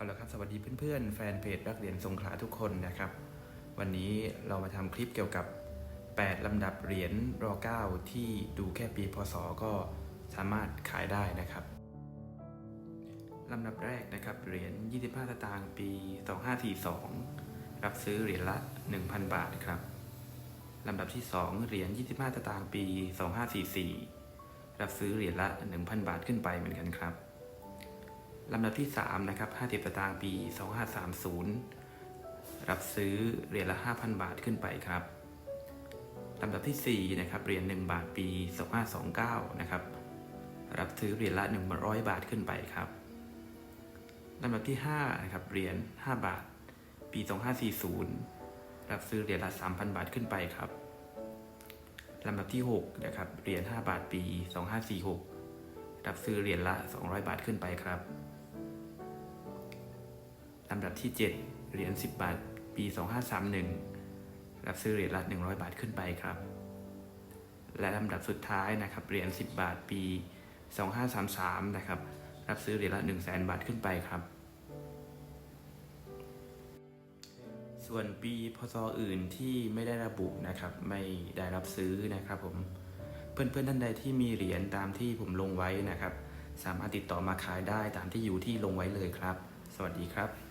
เอาละครับสวัสดีเพื่อนๆ แฟนเพจรักเหรียญสงขลาทุกคนนะครับ วันนี้เรามาทำคลิปเกี่ยวกับ 8 ลำดับเหรียญร9ที่ดูแค่ปีพศก็สามารถขายได้นะครับลำดับแรกนะครับเหรียญ 25 สตางค์ปี 2542 รับซื้อเหรียญละ 1,000 บาทครับลำดับที่ 2 เหรียญ 25 สตางค์ปี 2544 รับซื้อเหรียญละ 1,000 บาทขึ้นไปเหมือนกันครับ ลำดับที่ 3 นะครับ 50 สตางค์ปี 2530 รับซื้อเหรียญละ 5,000 บาทขึ้นไปครับลำดับที่ 4 นะครับ เหรียญ1บาทปี 2529 นะครับ รับซื้อเหรียญละ 100 บาทขึ้นไปครับลำดับที่5นะครับ เหรียญ5บาท ปี 2540 รับซื้อเหรียญละ 3,000 บาทขึ้นไปครับลำดับที่6นะครับ เหรียญ5บาทปี 2546 รับซื้อเหรียญละ 200 บาทขึ้นไปครับ ลำดับที่ 7 เหรียญ10 บาท ปี 2531 รับซื้อเหรียญละ 100 บาทขึ้นไปครับ และลำดับสุดท้ายนะครับ เหรียญ10 บาท ปี 2533 นะครับ รับซื้อเหรียญละ 100,000 บาทขึ้นไปครับ ส่วนปีพศอื่นที่ไม่ได้ระบุนะครับ ไม่ได้รับซื้อนะครับผม เพื่อนๆท่านใดที่มีเหรียญตามที่ผมลงไว้นะครับ สามารถติดต่อมาขายได้ตามที่อยู่ที่ลงไว้เลยครับ สวัสดีครับ